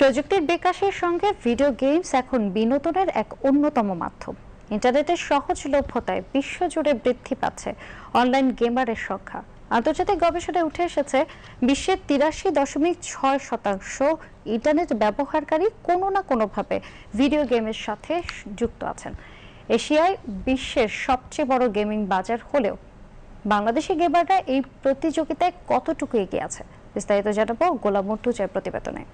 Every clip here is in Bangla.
প্রযুক্তির বিকাশের সঙ্গে ভিডিও গেমস এখন বিনোদনের এক অন্যতম মাধ্যম। ইন্টারনেটের সহজলভ্যতায় বিশ্বজুড়ে বৃদ্ধি পাচ্ছে অনলাইন গেমারের সংখ্যা। আন্তর্জাতিক গবেষণায় উঠে এসেছে, বিশ্বের তিরাশি দশমিক ছয় শতাংশ ইন্টারনেট ব্যবহারকারী কোনো না কোনোভাবে ভিডিও গেমের সাথে যুক্ত আছেন। এশিয়ায় বিশ্বের সবচেয়ে বড় গেমিং বাজার হলেও বাংলাদেশি গেমাররা এই প্রতিযোগিতায় কতটুকু এগিয়ে আছে, বিস্তারিত জানাব গোলাম মর্তুজার প্রতিবেদনে।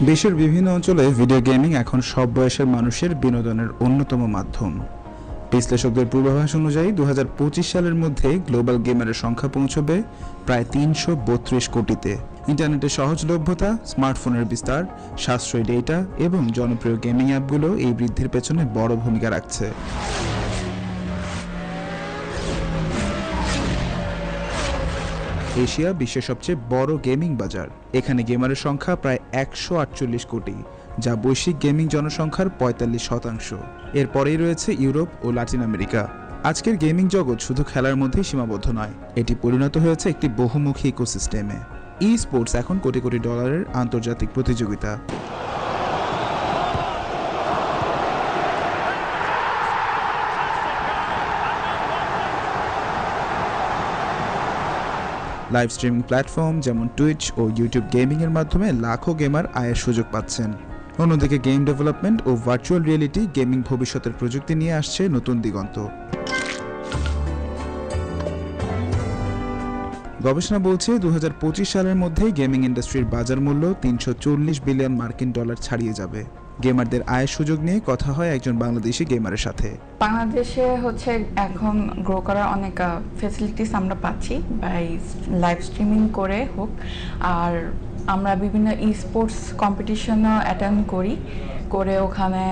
বিশ্বের বিভিন্ন অঞ্চলে ভিডিও গেমিং এখন সব বয়সের মানুষের বিনোদনের অন্যতম মাধ্যম। বিশ্লেষকদের পূর্বাভাস অনুযায়ী দু হাজার পঁচিশ সালের মধ্যে গ্লোবাল গেমারের সংখ্যা পৌঁছবে প্রায় তিনশো বত্রিশ কোটিতে। ইন্টারনেটের সহজলভ্যতা, স্মার্টফোনের বিস্তার, সাশ্রয়ী ডেটা এবং জনপ্রিয় গেমিং অ্যাপগুলো এই বৃদ্ধির পেছনে বড় ভূমিকা রাখছে। এশিয়া বিশ্বের সবচেয়ে বড় গেমিং বাজার। এখানে গেমারের সংখ্যা প্রায় একশো আটচল্লিশ কোটি, যা বৈশ্বিক গেমিং জনসংখ্যার পঁয়তাল্লিশ শতাংশ। এরপরেই রয়েছে ইউরোপ ও লাতিন আমেরিকা। আজকের গেমিং জগৎ শুধু খেলার মধ্যেই সীমাবদ্ধ নয়, এটি পরিণত হয়েছে একটি বহুমুখী ইকোসিস্টেমে। ই স্পোর্টস এখন কোটি কোটি ডলারের আন্তর্জাতিক প্রতিযোগিতা। লাইভ স্ট্রিমিং প্ল্যাটফর্ম যেমন টুইচ ও ইউটিউব গেমিংয়ের মাধ্যমে লাখো গেমার আয়ের সুযোগ পাচ্ছেন। অন্যদিকে গেম ডেভেলপমেন্ট ও ভার্চুয়াল রিয়েলিটি গেমিং ভবিষ্যতের প্রযুক্তি নিয়ে আসছে নতুন দিগন্ত। গবেষণা বলছে দু হাজার পঁচিশ সালের মধ্যেই গেমিং ইন্ডাস্ট্রির বাজার মূল্য তিনশো চল্লিশ বিলিয়ন মার্কিন ডলার ছাড়িয়ে যাবে। গেমারদের আয়ের সুযোগ নিয়ে কথা হয় একজন বাংলাদেশি গেমারের সাথে। বাংলাদেশে হচ্ছে এখন গ্রো করার অনেক ফেসিলিটিস আমরা পাচ্ছি বাই লাইভ স্ট্রিমিং করে হোক। আর আমরা বিভিন্ন ই স্পোর্টস কম্পিটিশনও অ্যাটেন্ড করি, করে ওখানে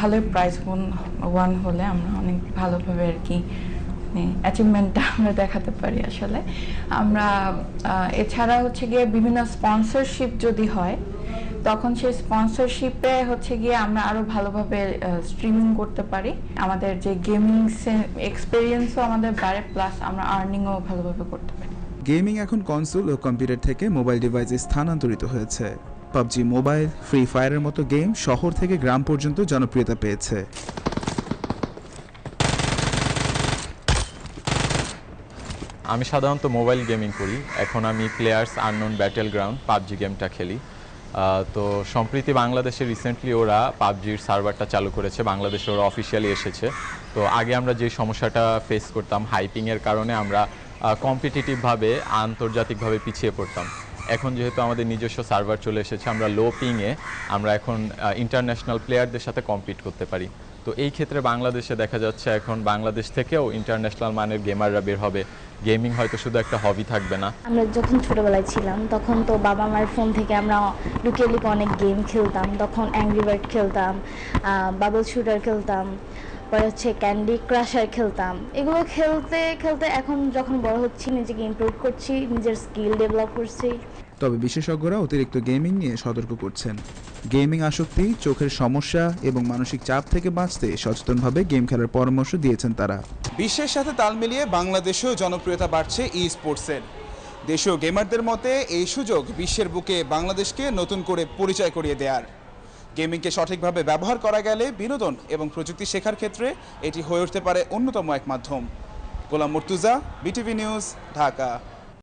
ভালো প্রাইজ ওয়ান হলে আমরা অনেক ভালোভাবে আর কি অ্যাচিভমেন্টটা আমরা দেখাতে পারি আসলে। আমরা এছাড়া হচ্ছে গিয়ে বিভিন্ন স্পন্সরশিপ যদি হয় তখন সেই স্পন্সরশিপে হচ্ছে গিয়ে আমরা আরও ভালোভাবে স্ট্রিমিং করতে পারি। আমাদের যে গেমিং এক্সপিরিয়েন্সও আমাদের বাড়ে প্লাস আমরা আর্নিংও ভালোভাবে করতে পারি। গেমিং এখন কনসোল ও কম্পিউটার থেকে মোবাইল ডিভাইসে স্থানান্তরিত হয়েছে। পাবজি মোবাইল ফ্রি ফায়ারের মতো গেম শহর থেকে গ্রাম পর্যন্ত জনপ্রিয়তা পেয়েছে। আমি সাধারণত মোবাইল গেমিং করি। এখন আমি Players Unknown Battle Ground PUBG গেমটা খেলি। তো সম্প্রতি বাংলাদেশে রিসেন্টলি ওরা পাবজির সার্ভারটা চালু করেছে, বাংলাদেশে ওরা অফিসিয়ালি এসেছে। তো আগে আমরা যে সমস্যাটা ফেস করতাম হাইপিংয়ের কারণে আমরা কম্পিটিটিভভাবে আন্তর্জাতিকভাবে পিছিয়ে পড়তাম। এখন যেহেতু আমাদের নিজস্ব সার্ভার চলে এসেছে, আমরা লো পিংয়ে আমরা এখন ইন্টারন্যাশনাল প্লেয়ারদের সাথে কম্পিট করতে পারি। তো এই ক্ষেত্রে বাংলাদেশে দেখা যাচ্ছে এখন বাংলাদেশ থেকেও ইন্টারন্যাশনাল মানের গেমাররা বের হবে। গেমিং হয়তো শুধু একটা হবি থাকবে না। আমরা যখন ছোটবেলায় ছিলাম, তখন তো বাবা মার ফোন থেকে আমরা লুকিয়ে লুকিয়ে অনেক গেম খেলতাম, তখন অ্যাংরি বার্ড খেলতাম বাবল শুটার খেলতাম পরে হচ্ছে ক্যান্ডি ক্রাশার খেলতাম। এগুলো খেলতে খেলতে এখন যখন বড় হচ্ছি নিজেকে ইমপ্রুভ করছি নিজের স্কিল ডেভেলপ করছি। তবে বিশেষজ্ঞরা অতিরিক্ত গেমিং নিয়ে সতর্ক করছেন। গেমিং আসক্তি চোখের সমস্যা এবং মানসিক চাপ থেকে বাঁচতে সচেতনভাবে গেম খেলার পরামর্শ দিয়েছেন তারা। বিশ্বের সাথে তাল মিলিয়ে বাংলাদেশেও জনপ্রিয়তা বাড়ছে ই স্পোর্টসের দেশীয় গেমারদের মতে এই সুযোগ বিশ্বের বুকে বাংলাদেশকে নতুন করে পরিচয় করিয়ে দেওয়ার গেমিংকে সঠিকভাবে ব্যবহার করা গেলে বিনোদন এবং প্রযুক্তি শেখার ক্ষেত্রে এটি হয়ে উঠতে পারে অন্যতম এক মাধ্যম। Golam Murtuza, BTV news, Dhaka.